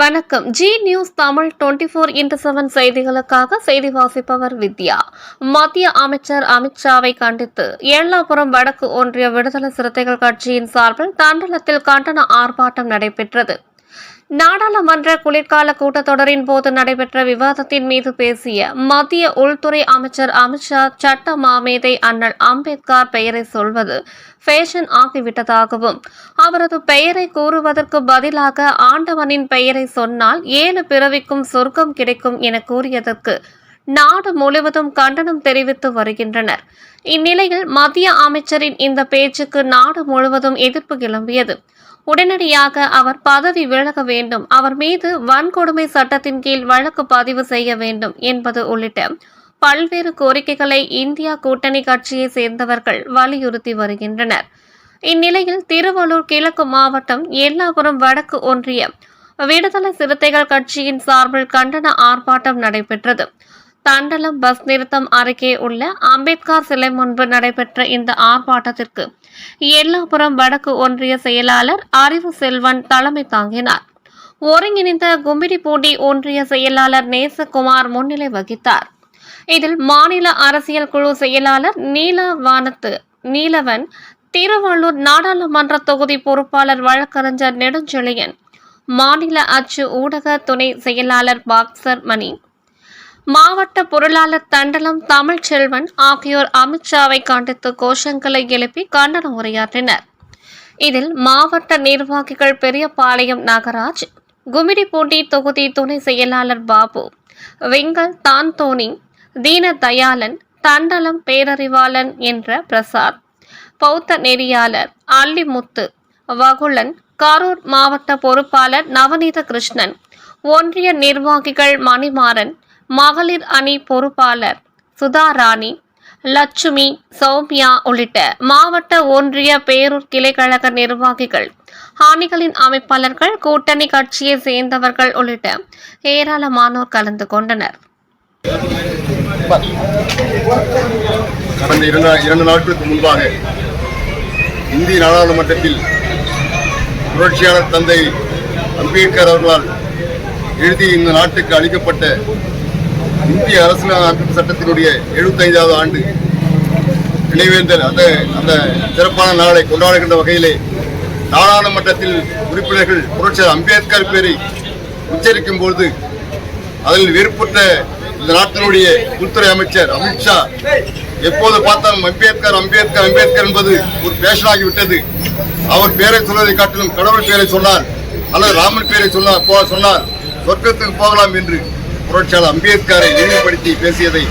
வணக்கம். Zee news Tamil twenty four into seven செய்திகளுக்காக செய்தி வாசிப்பவர் வித்யா. மத்திய அமைச்சர் அமித்ஷாவை கண்டித்து ஏழாபுரம் வடக்கு ஒன்றிய விடுதலை சிறுத்தைகள் கட்சியின் சார்பில் தண்டலத்தில் கண்டன ஆர்ப்பாட்டம் நடைபெற்றது. நாடாளுமன்ற குளிர்கால கூட்டத்தொடரின் போது நடைபெற்ற விவாதத்தின் மீது பேசிய மத்திய உள்துறை அமைச்சர் அமித்ஷா சட்ட மாமேதை அண்ணல் அம்பேத்கர் பெயரை சொல்வது ஃபேஷன் ஆகிவிட்டதாகவும் அவரது பெயரை கூறுவதற்கு பதிலாக ஆண்டவனின் பெயரை சொன்னால் ஏழு பிறவிக்கும் சொர்க்கம் கிடைக்கும் என கூறியதற்கு நாடு முழுவதும் கண்டனம் தெரிவித்து வருகின்றனர். இந்நிலையில் மத்திய அமைச்சரின் இந்த பேச்சுக்கு நாடு முழுவதும் எதிர்ப்பு கிளம்பியது. உடனடியாக அவர் பதவி விலக வேண்டும் அவர் மீது வன்கொடுமை சட்டத்தின் கீழ் வழக்கு பதிவு செய்ய வேண்டும் என்பது உள்ளிட்ட பல்வேறு கோரிக்கைகளை இந்தியா கூட்டணி கட்சியை சேர்ந்தவர்கள் வலியுறுத்தி வருகின்றனர். இந்நிலையில் திருவள்ளூர் கிழக்கு மாவட்டம் எல்லாபுரம் வடக்கு ஒன்றிய விடுதலை சிறுத்தைகள் கட்சியின் சார்பில் கண்டன ஆர்ப்பாட்டம் நடைபெற்றது. தண்டலம் பஸ் நிறுத்தம் அருகே உள்ள அம்பேத்கர் சிலை முன்பு நடைபெற்ற இந்த ஆர்ப்பாட்டத்திற்கு எல்லாபுரம் வடக்கு ஒன்றிய செயலாளர் அறிவு செல்வன் தலைமை தாங்கினார். ஒருங்கிணைந்த கும்பிடிப்பூண்டி ஒன்றிய செயலாளர் நேசகுமார் முன்னிலை வகித்தார். இதில் மாநில அரசியல் குழு செயலாளர் நீலவானத்து நீலவன் திருவள்ளூர் நாடாளுமன்ற தொகுதி பொறுப்பாளர் வழக்கறிஞர் நெடுஞ்செழியன் மாநில அச்சு ஊடக துணை செயலாளர் பாக்சர் மணி மாவட்ட பொருளாளர் தண்டலம் தமிழ்ச்செல்வன் ஆகியோர் அமித்ஷாவை கண்டித்து கோஷங்களை எழுப்பி கண்டன உரையாற்றினர். இதில் மாவட்ட நிர்வாகிகள் பெரியபாளையம் நாகராஜ் குமிடிப்பூண்டி தொகுதி துணை செயலாளர் பாபு வெங்கல் தான்தோனி தீனதயாளன் தண்டலம் பேரறிவாளன் என்ற பிரசாத் பௌத்த நெறியாளர் அல்லிமுத்து வகுளன் கரூர் மாவட்ட பொறுப்பாளர் நவநீத கிருஷ்ணன் ஒன்றிய நிர்வாகிகள் மணிமாறன் மகளிர் அணி பொறுப்பாளர் சுதாராணி லட்சுமி சௌமியா உள்ளிட்ட மாவட்ட ஒன்றிய பேரூர் கிளைக்கழக நிர்வாகிகள் அணிகளின் அமைப்பாளர்கள் கூட்டணி கட்சியை சேர்ந்தவர்கள் உள்ளிட்ட ஏராளமானோர் கலந்து கொண்டனர். கடந்த இரண்டு இரண்டு நாட்களுக்கு முன்பாக இந்திய நாடாளுமன்றத்தில் புரட்சியாளர் தந்தை அம்பேத்கர் அவர்களால் எழுதி இந்த நாட்டுக்கு அளிக்கப்பட்ட இந்திய அரசியலமைப்பு சட்டத்தினுடைய எழுபத்தைந்தாவது ஆண்டு நினைவேந்தல் அந்த அந்த சிறப்பான நாளை கொண்டாடுகின்ற வகையிலே நாடாளுமன்றத்தில் உறுப்பினர்கள் புரட்சியர் அம்பேத்கர் பேரை உச்சரிக்கும் பொழுது அதில் வெறுப்புற்ற இந்த நாட்டினுடைய உள்துறை அமைச்சர் அமித்ஷா எப்போது பார்த்தாலும் அம்பேத்கர் அம்பேத்கர் அம்பேத்கர் என்பது ஒரு பேஷனாகி விட்டது அவர் பேரை சொல்வதை காட்டிலும் கடவுள் பேரை சொன்னார் அல்லது ராமன் பேரை சொன்னார் சொன்னார் சொர்க்கத்துக்கு போகலாம் என்று. புரட்சியாளர் அம்பேத்கரை நினைவுபடுத்தி பேசியதை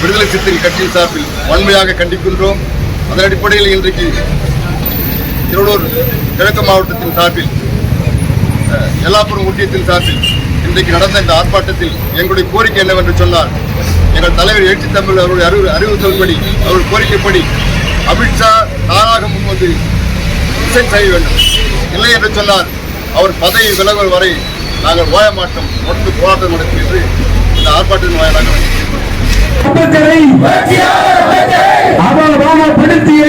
விடுதலை சிறுத்தைகள் கட்சியின் சார்பில் வன்மையாக கண்டிக்கின்றோம். அதன் அடிப்படையில் இன்றைக்கு திருவள்ளூர் கிழக்கு மாவட்டத்தின் சார்பில் எல்லாப்புறம் ஒன்றியத்தின் சார்பில் இன்றைக்கு நடந்த இந்த ஆர்ப்பாட்டத்தில் எங்களுடைய கோரிக்கை என்னவென்று சொன்னால் எங்கள் தலைவர் எழுச்சி தமிழ் அவருடைய அறிவு அறிவுறுத்தல்படி அவருடைய கோரிக்கைப்படி அமித்ஷா தானாக முன்வந்து ரிசைன் செய்ய வேண்டும். இல்லை என்று சொன்னால் அவர் பதவி விலகல் வரை நாங்கள் ஓய மாட்டோம் தொடர்ந்து போராட்டம் நடக்கும் என்று இந்த ஆர்ப்பாட்டத்தின் வாயிலாக அம்பேத்கரை அவமானப்படுத்திய அவமானப்படுத்திய